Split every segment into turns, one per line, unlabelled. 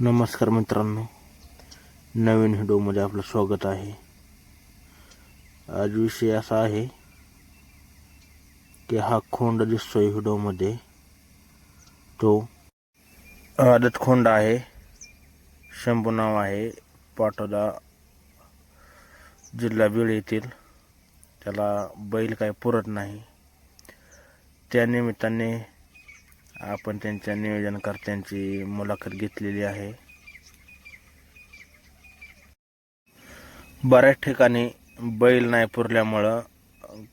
नमस्कार मित्रांनो. नवीन व्हिडिओमध्ये आपलं स्वागत आहे. आज विषय असा आहे की हा खोंड दिसतोय व्हिडिओमध्ये. तो आदत खोंड आहे. शंभू नाव आहे. पाटोदा जिल्हा बीड येथील. त्याला बैल काय पुरत नाही. त्या निमित्ताने आपण त्यांच्या नियोजनकर्त्यांची मुलाखत घेतलेली आहे. बऱ्याच ठिकाणी बैल नाही पुरल्यामुळं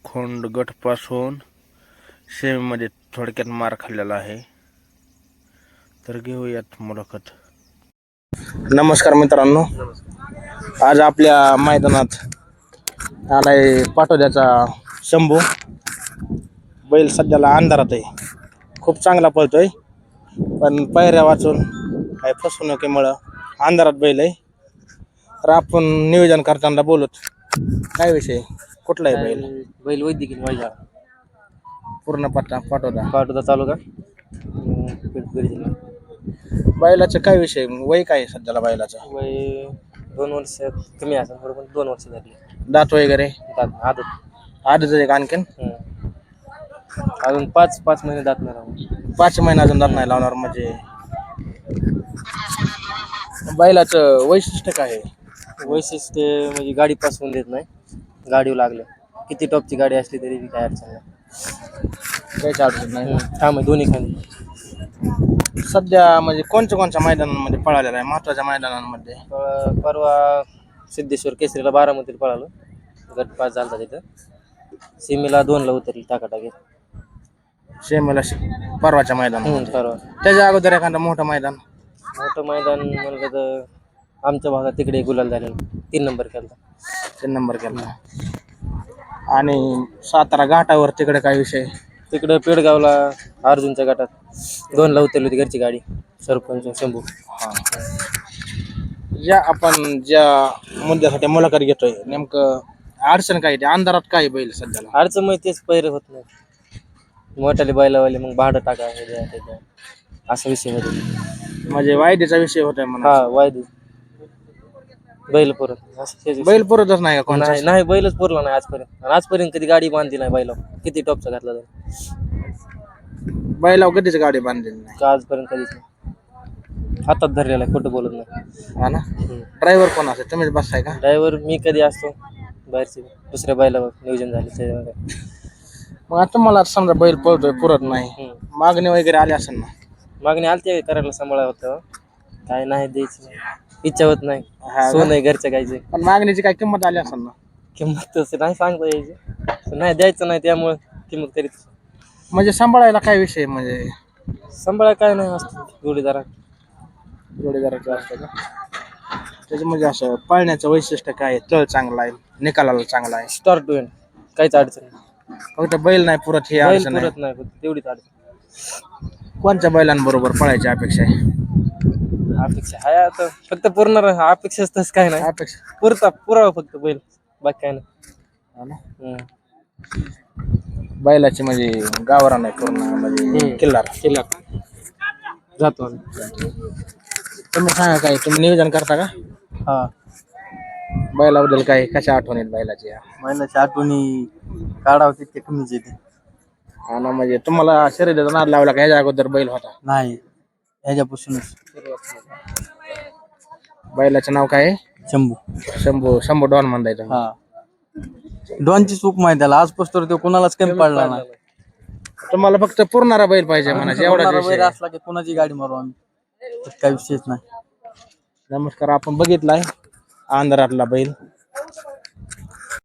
खोंड गटपास होऊन थोडक्यात मार खाल्लेला आहे. तर घेऊयात मुलाखत. नमस्कार मित्रांनो. आज आपल्या मैदानात आलाय पाटोद्याचा शंभू. बैल सध्याला अंधारात आहे. खूप चांगला पळतोय. पण पायऱ्या वाचून काय फसवणुकीमुळं अंधारात बैल आहे तर आपण नियोजन करताना बोलत. काय विषय? कुठला आहे बैल?
बैल वैद्यकीय माझ्या
पूर्ण पट्टा पाठवता
पाठवता चालू का दिला.
बैलाचं काय विषय? वय काय आहे सध्याला बैलाचं?
वय दोन वर्ष कमी असं बरोबर दोन वर्ष झाली.
दात वगैरे?
दात आदत.
आधीच एक आणखीन.
अजून पाच पाच महिने दात नाही
पाच महिना अजून दात नाही लावणार म्हणजे. बैलाचं वैशिष्ट्य काय आहे?
वैशिष्ट्य म्हणजे गाडी पास होऊन देत नाही. गाडीवर लागलं. किती टॉपची गाडी असली तरी बी काय अडचण नाही.
काहीच अडचण नाही.
हं. ठाम आहे दोन्ही खाली.
सध्या म्हणजे कोणत्या कोणत्या मैदानांमध्ये पळालेला आहे? महत्त्वाच्या मैदानांमध्ये.
परवा सिद्धेश्वर केसरीला बारामतीला पळालो. गट पास झाला तिथं. सीमेला दोनला उतरली टाकाटाकी.
शेमेला परवाच्या मैदानामध्ये.
परवा.
त्याच्या अगोदर एखादं मोठं मैदान.
मोठं मैदान म्हणलं तर आमच्या भागात तिकडे गुलाल झालेलं. तीन नंबर केला.
तीन नंबर केला. आणि सातारा घाटावर तिकडे काय विषय?
तिकडं पेडगावला अर्जुनच्या गटात दोनला उतरली होती घरची गाडी. सरपंच शंभू.
ज्या आपण ज्या मुद्द्यासाठी मुलाखत घेतोय नेमकं अडचण काय ते अंधारात काय बैल सध्याला?
अडचण मग तेच पैर होत नाही. मोठाले बैलावाले मग भाडं टाका हे द्या ते द्या. असा विषय होतो.
म्हणजे वायदीचा विषय होतोय म्हणा.
हा वायदू. बैल पुरत. असं हेच विषय.
बैल पुरतच नाही का कोणता
नाही नाही बैलच पुरला नाही आजपर्यंत. आणि आजपर्यंत कधी गाडी बांधली नाही बैला किती टॉपचा घातला तर
बैलावर कधीच गाडी बांधलेली नाही.
का आजपर्यंत कधीच नाही. हातात धरलेला आहे खोटं बोलत नाही.
हा ना? ड्रायव्हर कोण असेल? तुम्हीच बसताय का?
ड्रायव्हर मी कधी असतो? बाहेरचे दुसऱ्या बैलावर नियोजन झाले त्याच्यामध्ये
मग आता मला समजा बैल पळतोय पुरत नाही.
हम्म.
मागणी वगैरे आली असेल ना?
मागणी आलती करायला सांभाळा होतं काय नाही द्यायची. इच्छा होत नाही.
हा का?
सोन आहे घरच्या गायचे
पण मागणीची काय किंमत आली असेल ना?
किंमत तसं नाही सांगता यायची. नाही द्यायचं नाही त्यामुळे किंमत करीत
म्हणजे सांभाळायला काय विषय म्हणजे?
सांभाळा काय नाही असतं जोडीदारा.
जोडीदाराचं असतं का? त्याचं म्हणजे असं पाळण्याचं वैशिष्ट्य काय आहे? तळ चांगला आहे निकालाला चांगला आहे.
स्टार्ट टू एंड काहीच अडचण नाही.
फक्त बैल नाही पुरत हे
बैल
अडचण आहे.
पुरत नाही फक्त तेवढीच अडचण.
कोणत्या बैलांबरोबर पळायची अपेक्षा आहे?
अपेक्षा हाय आता फक्त पूर्ण अपेक्षाच तसं काय नाही.
अपेक्षा.
पुरता पुरावा फक्त बैल बाकी काय नाही.
हा ना?
हम्म.
बैलाची म्हणजे गावरा नाही पूर्ण म्हणजे
हम्म.
किल्लार.
केला जातो आम्ही.
तुम्ही सांगा काय तुम्ही नियोजन करता का?
हा.
बैलाबद्दल काय कशा आठवण येईल बैलाची?
महिन्याच्या आठवणी काढावं तितके कमीच येते
हा ना म्हणजे तुम्हाला शरीराचा नाद लावला का? ह्याच्या अगोदर बैल होता.
नाही ह्याच्यापासूनच
बैलाचं नाव काय? आहे
शंभू.
शंभू शंभू डॉन म्हणताय तुम्ही.
हा. डॉनची चूक माहिती त्याला आजपासून तो कोणालाच कमी पडला नाही.
तुम्हाला फक्त पुरणारा बैल पाहिजे म्हणायचं एवढाच
कोणाला
विषय
वैर
आहे.
असला की कोणाची गाडी मारू आम्ही? त्यात काही विषयच नाही.
नमस्कार आपण बघितलाय अंधारातला बैल.